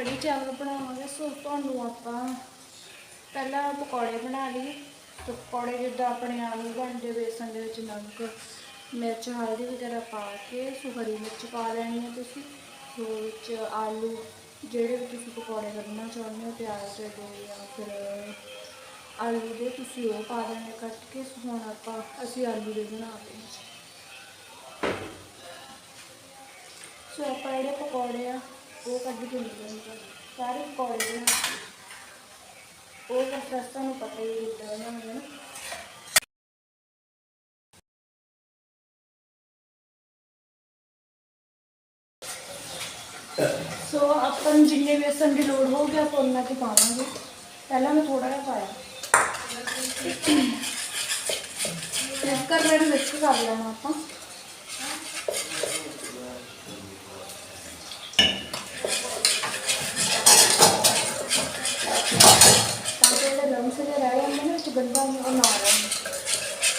ਕੜੀ ਚਾਵਲ ਬਣਾਵਾਂਗੇ, ਸੋ ਤੁਹਾਨੂੰ ਆਪਾਂ ਪਹਿਲਾਂ ਪਕੌੜੇ ਬਣਾ ਲਈਏ। ਤੇ ਪਕੌੜੇ ਜਿੱਦਾਂ ਆਪਣੇ ਆਲੂ ਬਣਦੇ ਬੇਸਨ ਦੇ ਵਿੱਚ ਨਮਕ, ਮਿਰਚ, ਹਲਦੀ ਵਗੈਰਾ ਪਾ ਕੇ ਸੋ ਹਰੀ ਮਿਰਚ ਪਾ ਲੈਣੀ ਹੈ ਤੁਸੀਂ। ਸੋ ਵਿੱਚ ਆਲੂ, ਜਿਹੜੇ ਵੀ ਤੁਸੀਂ ਪਕੌੜੇ ਕੱਢਣਾ ਚਾਹੁੰਦੇ ਹੋ, ਪਿਆਜ਼ ਦੇ ਜਾਂ ਫਿਰ ਆਲੂ ਦੇ, ਤੁਸੀਂ ਉਹ ਪਾ ਦੇਣੇ ਕੱਟ ਕੇ। ਸੋ ਹੁਣ ਆਪਾਂ, ਅਸੀਂ ਆਲੂ ਦੇ ਬਣਾ ਰਹੇ ਸੋ ਆਪਾਂ ਜਿਹੜੇ ਪਕੌੜੇ ਆ ਉਹ ਕੱਢ ਕੇ ਲਿਆਂਗੇ ਸਾਰੇ ਪਕੌੜੇ ਬਣਾ ਕੇ ਉਹ ਤਾਂ ਰਸਤਾ ਨੂੰ ਪਤਾ ਹੀ ਹੁੰਦਾ ਉਹਨਾਂ ਨੂੰ ਨਾ। ਸੋ ਆਪਾਂ ਨੂੰ ਜਿੰਨੇ ਬੇਸਨ ਦੀ ਲੋੜ ਹੋਊਗੀ, ਆਪਾਂ ਉਹਨਾਂ ਤੇ ਪਾਵਾਂਗੇ। ਪਹਿਲਾਂ ਮੈਂ ਥੋੜਾ ਜਿਹਾ ਪਾਇਆ। ਇਸ ਕਰ ਰਹੇ ਮਿਕਸ ਕਰ ਲੈਣਾ ਆਪਾਂ ਤਾਂ ਕਿ ਇਹਦੇ ਰੰਗ ਸੇ ਰਹਿ ਜਾਂਦੇ ਨੇ ਵਿੱਚ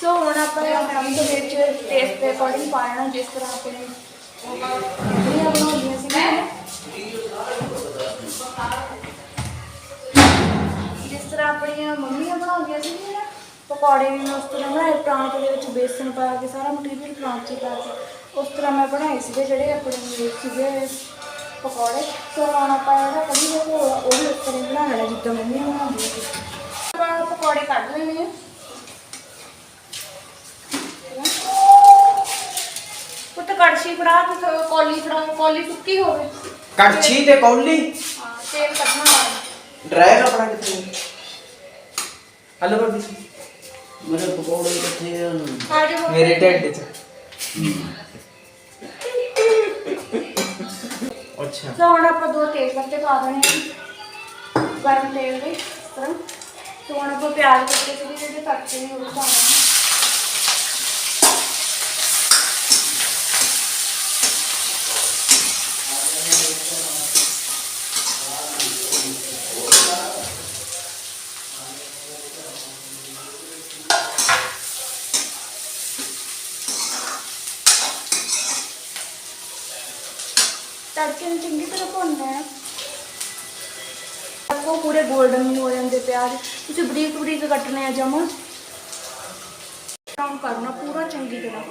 ਸੋ ਹੁਣ ਆਪਾਂ ਰੰਗ ਦੇ ਵਿੱਚ ਟੇਸਟ ਦੇ ਅਕੋਰਡਿੰਗ ਪਾਣਾ ਜਿਸ ਤਰ੍ਹਾਂ ਆਪਣੇ ਜਿਹੜੀਆਂ ਬਣਾਉਂਦੀਆਂ ਸੀ ਜਿਸ ਤਰ੍ਹਾਂ ਆਪਣੀਆਂ ਮੰਮੀਆਂ ਬਣਾਉਂਦੀਆਂ ਸੀ ਨਾ, ਪਕੌੜੇ ਵੀ ਮੈਂ ਉਸ ਤਰ੍ਹਾਂ ਬਣਾਏ ਪ੍ਰਾਂਤ ਦੇ ਵਿੱਚ ਬੇਸਨ ਪਾ ਕੇ, ਸਾਰਾ ਮਟੀਰੀਅਲ ਪ੍ਰਾਂਤ 'ਚ ਪਾ ਕੇ, ਉਸ ਤਰ੍ਹਾਂ ਮੈਂ ਬਣਾਏ ਸੀਗੇ ਜਿਹੜੇ ਆਪਣੇ ਸੀਗੇ ਪਕੌੜੇ ਸੋ ਹੁਣ ਆਪਾਂ ਜਿਹੜਾ ਕੜੀ ਦੇ ਘੋਲ ਆ, ਉਹ ਵੀ ਉਸ ਤਰ੍ਹਾਂ ਹੀ ਬਣਾ ਲੈਣਾ ਜਿੱਦਾਂ ਮੰਮੀ ਬਣਾਉਂਦੀਆਂ ਸੀ ਆਪਾਂ ਪਕੌੜੇ ਕੱਢ ਲੈਣੇ ਆ। ਪੁੱਤ ਕੜਛੀ ਫੜਾ ਤੇ ਕੌਲੀ ਫੜਾ ਕੌਲੀ ਸੁੱਕੀ ਹੋਵੇ। ਕੜਛੀ ਤੇ ਕੌਲੀ? ਹਾਂ ਤੇਲ ਕੱਢਣਾ ਵਾਲਾ ਡਰਾਇਰ ਆਪਣਾ ਕਿੱਥੇ? ਹਲੋ ਭਾਬੀ ਮੇਰੇ ਪਕੌੜੇ ਕਿੱਥੇ ਆ? ਆ ਜਾਓ। ਮੇਰੇ ਢਿੱਡ 'ਚ। ਅੱਛਾ। ਸੋ ਹੁਣ ਆਪਾਂ ਦੋ ਤੇਜ਼ ਪੱਤੇ ਪਾ ਦੇਣੇ ਆ ਗਰਮ ਤੇਲ ਦੇ ਇਸ ਤਰ੍ਹਾਂ। ਸੋ ਹੁਣ ਆਪਾਂ ਪਿਆਜ਼ ਕੱਟੇ ਸੀ ਜਿਹੜੇ ਕੱਟੇ ਨੇ ਉਹ ਵੀ ਪਾ ਦੇਣੇ ਤੜਕੇ ਨੂੰ ਚੰਗੀ ਤਰ੍ਹਾਂ ਭੁੰਨਣਾ ਹੈ ਉਹ ਪੂਰੇ 골ਡਨ ਨਹੀਂ ਹੋ ਜਾਂਦੇ ਪਿਆਜ਼। ਤੁਸੀਂ ਬਰੀਕ ਬਰੀਕ ਕੱਟਣੇ ਆ ਜਮਾ। ਬਰਾਊਨ ਕਰਨਾ ਪੂਰਾ ਚੰਗੀ ਤਰ੍ਹਾਂ।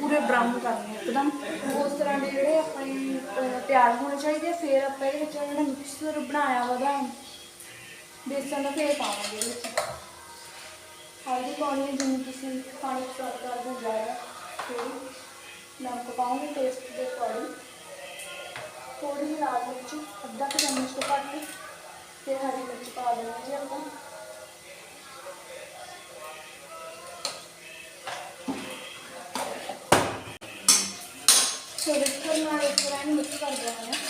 ਪੂਰੇ ਬਰਾਊਨ ਕਰਨੇ ਇੱਕਦਮ। ਉਸ ਤਰ੍ਹਾਂ ਦੇ ਜਿਹੜੇ ਆਪਣੇ ਅਹ, ਪਿਆਜ਼ ਹੋਣੇ ਚਾਹੀਦੇ ਫਿਰ ਆਪਾਂ ਇਹਦੇ ਵਿੱਚ ਜਿਹੜਾ ਮਿਕਸਚਰ ਬਣਾਇਆ ਉਹਦਾ ਬੇਸਨ ਦਾ ਫੇਰ ਪਾਵਾਂਗੇ ਇਹਦੇ ਵਿੱਚ। ਹਲਦੀ ਪਾਉਣੀ ਹੈ ਜਿੰਨੀ ਤੁਸੀਂ ਪਾਣੀ ਸਵਾਦ ਕਰਦੇ ਹੋ ਜ਼ਿਆਦਾ। ਥੋੜੀ ਨਮਕ ਪਾਉਂਗੇ ਟੇਸਟ ਦੇ ਅਕੋਰਡਿੰਗ ਥੋੜੀ ਜਿਹੀ ਲਾਲ ਮਿਰਚ ਅੱਧਾ ਕੁ ਚਮਚ ਤੋਂ ਘੱਟ। ਤੇ ਹਰੀ ਮਿਰਚ ਪਾ ਦੇਣਾ ਆਪਾਂ। ਥੋੜੇ ਥੋੜੇ ਨਾਲ ਇਸ ਤਰ੍ਹਾਂ ਮਿਕਸ ਕਰ ਦੇਣਾ ਹੈ।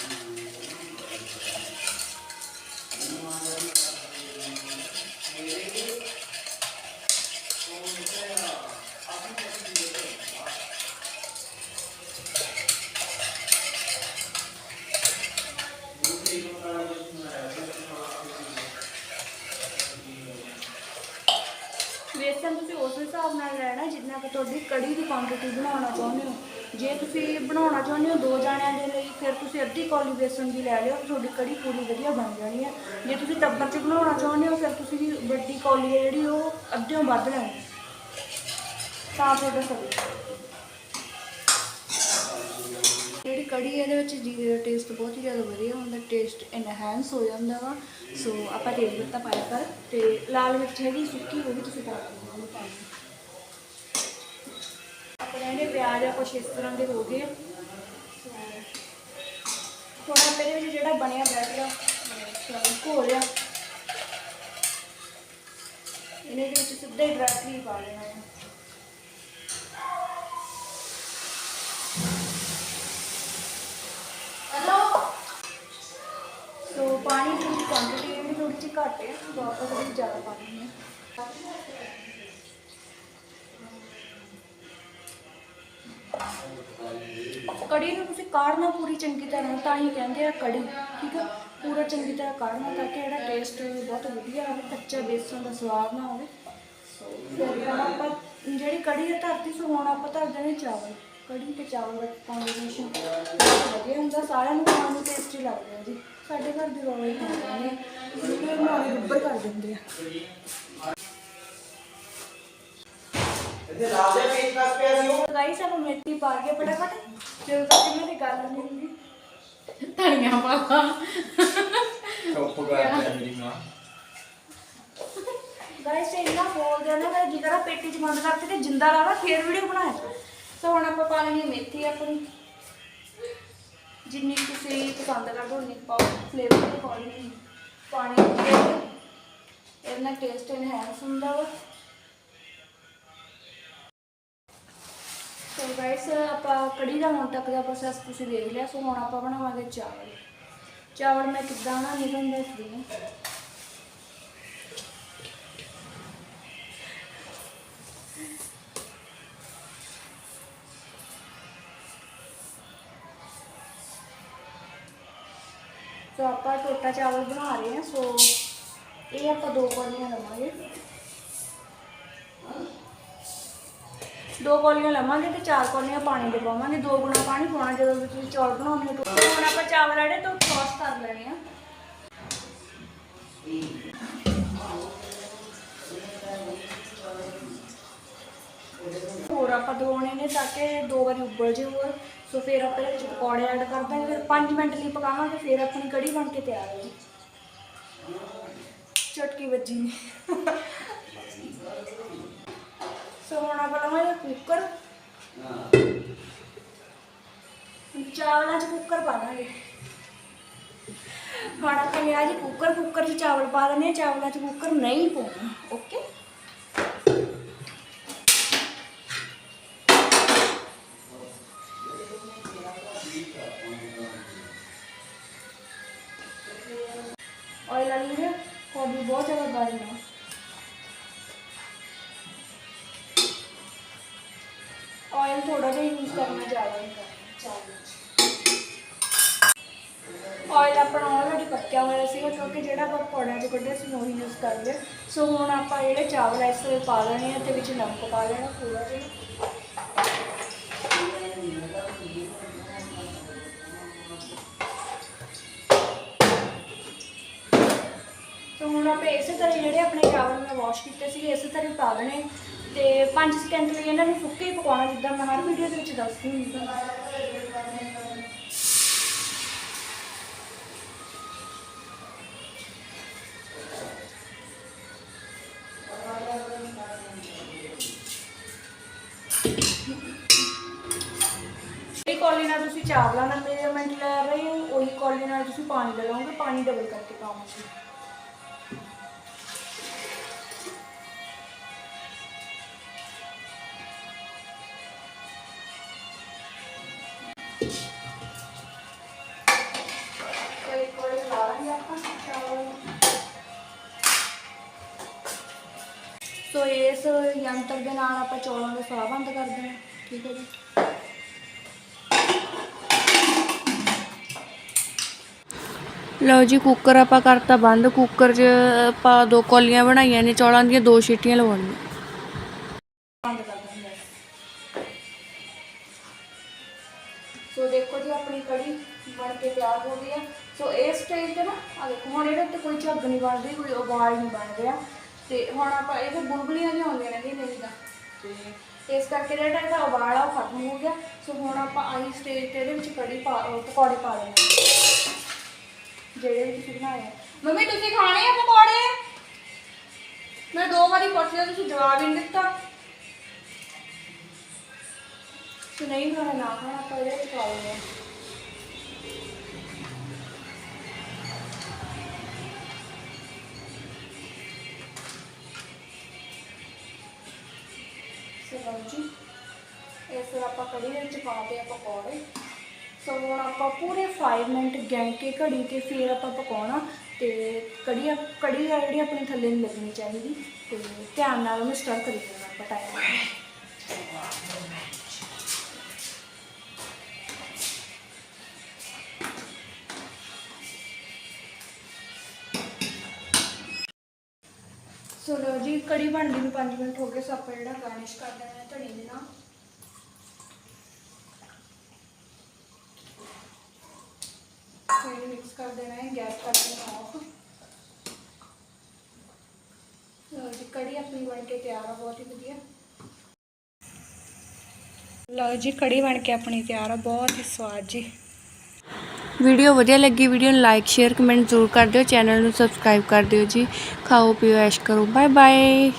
ਵੇਸਣ ਤੁਸੀਂ ਉਸ ਹਿਸਾਬ ਨਾਲ ਲੈਣਾ ਜਿੰਨਾ ਕਿ ਤੁਹਾਡੀ ਕੜੀ ਦੀ ਕੁਆਂਟੀਟੀ ਬਣਾਉਣਾ ਚਾਹੁੰਦੇ ਹੋ। ਜੇ ਤੁਸੀਂ ਬਣਾਉਣਾ ਚਾਹੁੰਦੇ ਹੋ ਦੋ ਜਾਣਿਆਂ ਦੇ ਲਈ, ਫਿਰ ਤੁਸੀਂ ਅੱਧੀ ਕੌਲੀ ਬੇਸਣ ਦੀ ਲੈ ਲਿਓ, ਤੁਹਾਡੀ ਕੜੀ ਪੂਰੀ ਵਧੀਆ ਬਣ ਜਾਣੀ ਹੈ। ਜੇ ਤੁਸੀਂ ਟੱਬਰ 'ਚ ਬਣਾਉਣਾ ਚਾਹੁੰਦੇ ਹੋ, ਫਿਰ ਤੁਸੀਂ ਵੱਡੀ ਕੌਲੀ ਹੈ ਜਿਹੜੀ, ਉਹ ਅੱਧਿਓਂ ਵੱਧ ਲੈਣੀ। ਤਾਂ ਤੁਹਾਡਾ ਸਹੀ ਜਿਹੜੀ ਕੜੀ ਇਹਦੇ ਵਿੱਚ ਜੀਰੇ ਦਾ ਟੇਸਟ ਬਹੁਤ ਹੀ ਜ਼ਿਆਦਾ ਵਧੀਆ ਹੁੰਦਾ ਟੇਸਟ ਇਨਹੈਂਸ ਹੋ ਜਾਂਦਾ ਵਾ। ਸੋ ਆਪਾਂ ਤੇਜ਼ ਪੱਤਾ ਪਾਇਆ ਕਰ ਤੇ ਲਾਲ ਮਿਰਚ ਹੈਗੀ, ਸੁੱਕੀ ਉਹ ਵੀ ਤੁਸੀਂ ਪਾ ਸਕਦੇ ਆਪਣੇ ਜਿਹੜੇ ਪਿਆਜ਼ ਆ ਕੁਛ ਇਸ ਤਰ੍ਹਾਂ ਦੇ ਹੋ ਗਏ। ਸੋ ਥੋੜਾ ਮੇਰੇ ਵਿੱਚ ਜਿਹੜਾ ਬਣਿਆ ਬੈਟਰ ਆ ਘੋਲ ਆ। ਇਹਨੇ ਦੇ ਵਿੱਚ ਸਿੱਧਾ ਹੀ ਡਾਇਰੈਕਟਲੀ ਪਾ ਦੇਣਾ ਹੈ ਸੋ ਪਾਣੀ ਦੀ ਕੁਆਂਟੀਟੀ ਜਿਹੜੀ ਥੋੜੀ ਜਿਹੀ ਘੱਟ ਹੈ ਸੋ ਥੋੜੀ ਜ਼ਿਆਦਾ ਪਾ ਦਿੰਦੇ ਹਾਂ। ਕੜੀ ਨੂੰ ਤੁਸੀਂ ਕਾੜਨਾ ਪੂਰੀ ਚੰਗੀ ਤਰ੍ਹਾਂ ਤਾਂ ਹੀ ਕਹਿੰਦੇ ਆ ਕੜੀ, ਠੀਕ ਹੈ? ਪੂਰਾ ਚੰਗੀ ਤਰ੍ਹਾਂ ਕਾੜਨਾ ਤਾਂ ਕਿ ਇਹਦਾ ਟੇਸਟ ਬਹੁਤ ਵਧੀਆ ਆਵੇ, ਕੱਚਾ ਬੇਸਣ ਦਾ ਸਵਾਦ ਨਾ ਹੋਵੇ ਫਿਰ ਆਪਾਂ ਜਿਹੜੀ ਕੜੀ ਹੈ ਧਰਤੀ ਸੋ ਹੁਣ ਆਪਾਂ ਧਰ ਦੇਣੇ ਚਾਵਲ। ਕੜੀ ਤੇ ਚਾਵਲ ਦਾ ਕੰਬੀਨੇਸ਼ਨ ਵਧੀਆ ਹੁੰਦਾ, ਸਾਰਿਆਂ ਨੂੰ ਖਾਣ ਨੂੰ ਟੇਸਟੀ ਲੱਗਦਾ ਜੀ। ਸਾਡੇ ਘਰ ਦੀ ਰੋਟੀ ਖਾਂਦੇ ਨੇ। ਜਿਹੜੇ ਉੱਪਰ ਕਰ ਦਿੰਦੇ ਆ। ਇੱਥੇ ਲਾਲ ਦੇ ਪੇਜ ਪਾਸ ਪਿਆ ਸੀ ਉਹ। ਗਾਈ ਸਾਨੂੰ ਮੇਥੀ ਪਾ ਕੇ ਫਟਾਫਟ। ਜਦੋਂ ਤੱਕ ਮੇਰੀ ਗੱਲ ਨਹੀਂ ਹੁੰਦੀ। ਧਨੀਆ ਪਾ ਲਾ। ਚੁੱਪ ਕਰ ਮੇਰੀ ਮਾਂ। ਗਾਇਸ ਇੰਨਾ ਬੋਲਦੇ ਆ ਨਾ ਮੈਂ ਜਿਗਰਾ ਪੇਟੀ ਚ ਬੰਦ ਕਰਕੇ ਤੇ ਜਿੰਦਾ ਲਾਵਾ ਫੇਰ ਵੀਡੀਓ ਬਣਾਇਆ। ਸੋ ਹੁਣ ਆਪਾਂ ਪਾ ਲੈਣੀ ਮੇਥੀ ਆਪਣੀ। ਜਿੰਨੀ ਤੁਸੀਂ ਪਸੰਦ ਕਰਦੇ ਹੋ, ਉਨੀ ਪਾਓ। ਫਲੇਵਰ ਦੇ ਅਕੋਰਡਿੰਗ ਪਾਣੀ ਦੇ ਇਹਦਾ ਟੇਸਟ ਇਨਹੈਂਸ ਹੁੰਦਾ ਵਾ। ਸੋ ਗਾਇਸ ਆਪਾਂ ਕੜੀ ਦਾ ਹੁਣ ਤੱਕ ਦਾ ਪ੍ਰੋਸੈਸ ਤੁਸੀਂ ਦੇਖ ਲਿਆ। ਸੋ ਹੁਣ ਆਪਾਂ ਬਣਾਵਾਂਗੇ ਚਾਵਲ। ਚਾਵਲ ਮੈਂ ਕਿੱਦਾਂ ਬਣਾਉਂਦੀ ਤੁਹਾਨੂੰ ਦੱਸਦੀ ਹਾਂ। ਸੋ ਆਪਾਂ ਟੋਟਾ ਚਾਵਲ ਬਣਾ ਰਹੇ ਹਾਂ, ਸੋ ਇਹ ਆਪਾਂ ਦੋ ਕੌਲੀਆਂ ਲਵਾਂਗੇ। ਦੋ ਕੌਲੀਆਂ ਲਵਾਂਗੇ ਤੇ ਚਾਰ ਕੌਲੀਆਂ ਪਾਣੀ ਦੇ ਪਾਵਾਂਗੇ। ਦੋ ਗੁਣਾ ਪਾਣੀ ਪਾਉਣਾ, ਜਦੋਂ ਵੀ ਤੁਸੀਂ ਚੌਲ ਬਣਾਉਂਦੇ ਹੋ। ਤਾਂ ਹੁਣ ਆਪਾਂ ਚਾਵਲ ਜਿਹੜੇ ਤੋਂ ਟੋਸ ਕਰ ਲੈਣੇ ਆ। ਆਪਾਂ ਦਵਾਉਣੇ ਨੇ ਤਾਂ ਕਿ ਦੋ ਵਾਰੀ ਉਬਲ ਜੇ ਹੋਰ। ਸੋ ਫਿਰ ਆਪਾਂ ਇਹਦੇ ਵਿੱਚ ਪਕੌੜੇ ਐਡ ਕਰ ਦਾਂਗੇ, ਫਿਰ 5 ਮਿੰਟ ਲਈ ਪਕਾਵਾਂਗੇ, ਫਿਰ ਆਪਣੀ ਕੜੀ ਬਣ ਕੇ ਤਿਆਰ ਹੋ ਜੀ ਚਟਕੀ ਵੱਜੀ। ਨੇ ਸੋ ਹੁਣ ਆਪਾਂ ਲਵਾਂਗੇ ਕੁੱਕਰ ਚਾਵਲਾਂ 'ਚ ਕੁੱਕਰ ਪਾ ਦਾਂਗੇ। ਹੁਣ ਆਪਾਂ ਲਿਆ ਜੀ ਕੁੱਕਰ ਕੁੱਕਰ 'ਚ ਚਾਵਲ ਪਾ ਦਿੰਦੇ ਆ ਚਾਵਲਾਂ 'ਚ ਕੁੱਕਰ ਨਹੀਂ ਪਾਉਣਾ ਓਕੇ ਆਇਲ ਥੋੜਾ ਜਿਹਾ ਯੂਜ਼ ਕਰਨਾ ਜ਼ਿਆਦਾ ਨਹੀਂ ਕਰਨਾ ਚਾਵਲ ਆਇਲ ਆਪਣਾ ਆਲਰੇਡੀ ਪੱਕਿਆ ਹੋਇਆ ਸੀਗਾ ਕਿਉਂਕਿ ਜਿਹੜਾ ਆਪਾਂ ਪਕੌੜਿਆਂ 'ਚ ਕੱਢਿਆ ਸੀ ਉਹੀ ਯੂਜ਼ ਕਰ ਲਿਆ। ਸੋ ਹੁਣ ਆਪਾਂ ਜਿਹੜੇ ਚਾਵਲ ਇਸ ਵੇਲੇ ਪਾ ਲੈਣੇ ਆ ਤੇ ਵਿੱਚ ਨਮਕ ਪਾ ਲੈਣਾ ਥੋੜਾ ਜਿਹਾ। ਸੋ ਹੁਣ ਆਪਾਂ ਇਸੇ ਤਰ੍ਹਾਂ ਜਿਹੜੇ ਆਪਣੇ ਚਾਵਲ ਮੈਂ ਵਾਸ਼ ਕੀਤੇ ਸੀਗੇ, ਇਸੇ ਤਰ੍ਹਾਂ ਪਾ ਦੇਣੇ ਤੇ 5 ਸਕਿੰਟ ਲਈ ਇਹਨਾਂ ਨੂੰ ਫੁੱਕੇ ਹੀ ਪਕਾਉਣਾ, ਜਿੱਦਾਂ ਮੈਂ ਹਰ ਵੀਡੀਓ ਦੇ ਵਿੱਚ ਦੱਸਦੀ ਹੁੰਦੀ ਹਾਂ ਜਿਹੜੀ ਕੌਲੀ ਨਾਲ ਤੁਸੀਂ ਚਾਵਲਾਂ ਦਾ ਮੇਜਰਮੈਂਟ ਲੈ ਰਹੇ ਹੋ, ਉਹੀ ਕੌਲੀ ਨਾਲ ਤੁਸੀਂ ਪਾਣੀ ਦਾ ਲਓਗੇ, ਪਾਣੀ ਡਬਲ ਕਰਕੇ ਪਾਉਂਗੇ ਸੋ ਇਸ ਯੰਤਰ ਦੇ ਨਾਲ ਆਪਾਂ ਚੌਲਾਂ ਦਾ ਸਵਾਹ ਬੰਦ ਕਰ ਦੇਣਾ ਠੀਕ ਹੈ ਜੀ। ਲਓ ਜੀ ਕੁੱਕਰ ਆਪਾਂ ਕਰਤਾ ਬੰਦ। ਕੁੱਕਰ 'ਚ ਆਪਾਂ ਦੋ ਕੌਲੀਆਂ ਬਣਾਈਆਂ ਨੇ, ਚੌਲਾਂ ਦੀਆਂ ਦੋ ਸੀਟੀਆਂ ਲਵਾਉਣੀਆਂ। ਤਿਆਰ ਹੋ ਗਈ ਹੈ ਸੋ ਇਸ ਸਟੇਜ ਤੇ ਨਾ ਆ ਦੇਖੋ, ਹੁਣ ਇਹਦੇ ਉੱਤੇ ਕੋਈ ਝੱਗ ਨਹੀਂ ਬਣਦੀ, ਕੋਈ ਉਬਾਲ ਨਹੀਂ ਬਣ ਰਿਹਾ। ਤੇ ਹੁਣ ਆਪਾਂ ਇਹਦੇ ਬੁਲਬੁਲੀਆਂ ਜਿਹੀਆਂ ਨੇ ਨਹੀਂ ਤਾਂ। ਤੇ ਇਸ ਕਰਕੇ ਜਿਹੜਾ ਇਹਦਾ ਉਬਾਲ ਆ, ਉਹ ਖਤਮ ਹੋ ਗਿਆ। ਸੋ ਹੁਣ ਆਪਾਂ ਆਹੀ ਸਟੇਜ ਤੇ ਇਹਦੇ ਵਿੱਚ ਕੜੀ ਪਾ ਪਕੌੜੇ ਪਾ ਲੈਣੇ ਜਿਹੜੇ ਤੁਸੀਂ ਬਣਾਏ ਮੰਮੀ, ਤੁਸੀਂ ਖਾਣੇ ਆ ਪਕੌੜੇ? ਮੈਂ ਦੋ ਵਾਰੀ ਪੁੱਛ ਲਿਆ, ਤੁਸੀਂ ਜਵਾਬ ਹੀ ਨਹੀਂ ਦਿੱਤਾ। ਤੇ ਨਹੀਂ ਖਾਣਾ, ਨਾ ਖਾਣਾ, ਆਪਾਂ ਇਹਦੇ ਵਿੱਚ ਪਾ ਇਸ ਤਰ੍ਹਾਂ ਆਪਾਂ ਕੜੀ ਦੇ ਵਿੱਚ ਪਾ ਦੇ ਆ ਪਕੌੜੇ। ਸੋ ਹੁਣ ਆਪਾਂ ਪੂਰੇ 5 ਮਿੰਟ ਗੈਂ ਕੇ ਘੜੀ ਤੇ ਫਿਰ ਆਪਾਂ ਪਕਾਉਣਾ। ਤੇ ਕੜੀ ਕੜੀ ਆ ਜਿਹੜੀ ਆਪਣੀ ਥੱਲੇ ਨਹੀਂ ਲੱਗਣੀ ਚਾਹੀਦੀ। ਤੇ ਧਿਆਨ ਨਾਲ ਉਹਨੂੰ ਸਟਰ ਕਰੀ ਦੇਣਾ ਆਪਾਂ ਟਾਈਮ ਸੋ ਸੋ ਲਓ ਜੀ ਕੜੀ ਬਣਦੀ ਨੂੰ 5 ਮਿੰਟ ਹੋ ਗਏ ਸੋ ਆਪਾਂ ਜਿਹੜਾ ਗਾਰਨਿਸ਼ ਕਰ ਦੇਣਾ ਹੈ ਧਨੀਏ ਦੇ ਨਾਲ ਫਿਰ ਮਿਕਸ ਕਰ ਦੇਣਾ ਹੈ ਗੈਸ ਕਰ ਦੇਣਾ ਆਫ ਲਓ ਜੀ ਕੜੀ ਆਪਣੀ ਬਣ ਕੇ ਤਿਆਰ ਆ ਬਹੁਤ ਹੀ ਵਧੀਆ ਲਓ ਜੀ ਕੜੀ ਬਣ ਕੇ ਆਪਣੀ ਤਿਆਰ ਆ ਬਹੁਤ ਹੀ ਸਵਾਦ ਜੀ ਵੀਡੀਓ ਵਧੀਆ ਲੱਗੀ, ਵੀਡੀਓ ਨੂੰ ਲਾਈਕ ਸ਼ੇਅਰ ਕਮੈਂਟ ਜ਼ਰੂਰ ਕਰ ਦਿਓ ਚੈਨਲ ਨੂੰ ਸਬਸਕ੍ਰਾਈਬ ਕਰ ਦਿਓ ਜੀ। ਖਾਓ, ਪੀਓ, ਐਸ਼ ਕਰੋ। Bye bye